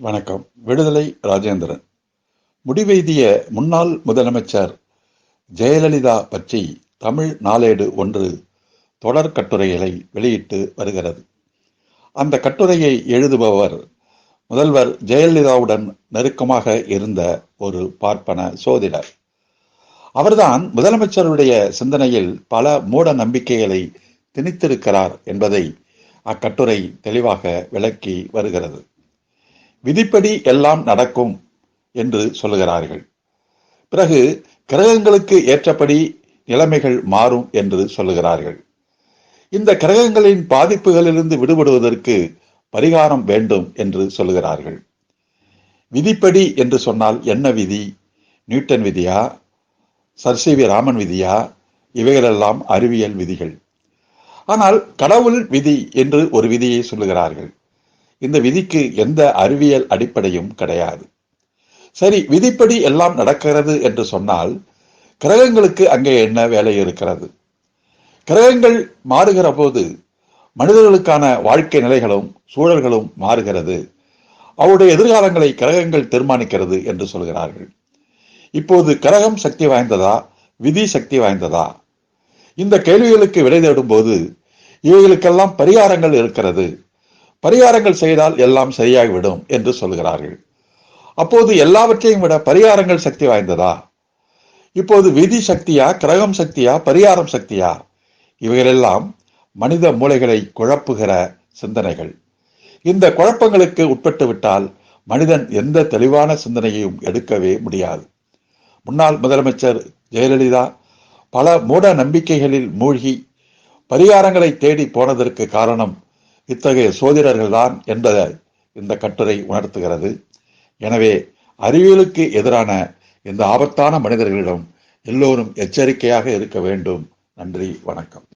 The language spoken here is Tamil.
வணக்கம். விடுதலை ராஜேந்திரன். முடிவெய்திய முன்னாள் முதலமைச்சர் ஜெயலலிதா பற்றி தமிழ் நாளேடு ஒன்று தொடர் கட்டுரைகளை வெளியிட்டு வருகிறது. அந்த கட்டுரையை எழுதுபவர் முதல்வர் ஜெயலலிதாவுடன் நெருக்கமாக இருந்த ஒரு பார்ப்பன சோதிடர். அவர்தான் முதலமைச்சருடைய சிந்தனையில் பல மூட நம்பிக்கைகளை திணித்திருக்கிறார் என்பதை அக்கட்டுரை தெளிவாக விளக்கி வருகிறது. விதிப்படி எல்லாம் நடக்கும் என்று சொல்லுகிறார்கள். பிறகு கிரகங்களுக்கு ஏற்றபடி நிலைமைகள் மாறும் என்று சொல்லுகிறார்கள். இந்த கிரகங்களின் பாதிப்புகளிலிருந்து விடுபடுவதற்கு பரிகாரம் வேண்டும் என்று சொல்லுகிறார்கள். விதிப்படி என்று சொன்னால் என்ன விதி? நியூட்டன் விதியா? சர் சி வி ராமன் விதியா? இவைகளெல்லாம் அறிவியல் விதிகள். ஆனால் கடவுள் விதி என்று ஒரு விதியை சொல்லுகிறார்கள். இந்த விதிக்கு எந்த அறிவியல் அடிப்படையும் கிடையாது. சரி விதிப்படி எல்லாம் நடக்கிறது என்று சொன்னால் கிரகங்களுக்கு அங்கே என்ன வேலை இருக்கிறது? கிரகங்கள் மாறுகிற போது மனிதர்களுக்கான வாழ்க்கை நிலைகளும் சூழல்களும் மாறுகிறது. அவருடைய எதிர்காலங்களை கிரகங்கள் தீர்மானிக்கிறது என்று சொல்கிறார்கள். இப்போது கிரகம் சக்தி வாய்ந்ததா? விதி சக்தி வாய்ந்ததா? இந்த கேள்விகளுக்கு விடை தேடும் போது இவைகளுக்கெல்லாம் பரிகாரங்கள் இருக்கிறது. பரிகாரங்கள் செய்தால் எல்லாம் சரியாகிவிடும் என்று சொல்கிறார்கள். அப்போது எல்லாவற்றையும் விட பரிகாரங்கள் சக்தி வாய்ந்ததா? இப்போது விதி சக்தியா கிரகம் சக்தியா பரிகாரம் சக்தியா? இவைகளெல்லாம் மனித மூளைகளை குழப்புகிற சிந்தனைகள். இந்த குழப்பங்களுக்கு உட்பட்டு விட்டால் மனிதன் எந்த தெளிவான சிந்தனையையும் எடுக்கவே முடியாது. முன்னாள் முதலமைச்சர் ஜெயலலிதா பல மூட நம்பிக்கைகளில் மூழ்கி பரிகாரங்களை தேடி போனதற்கு காரணம் இத்தகைய சோதிடர்கள்தான் என்பதை இந்த கட்டுரை உணர்த்துகிறது. எனவே அறிவியலுக்கு எதிரான இந்த ஆபத்தான மனிதர்களிடம் எல்லோரும் எச்சரிக்கையாக இருக்க வேண்டும். நன்றி வணக்கம்.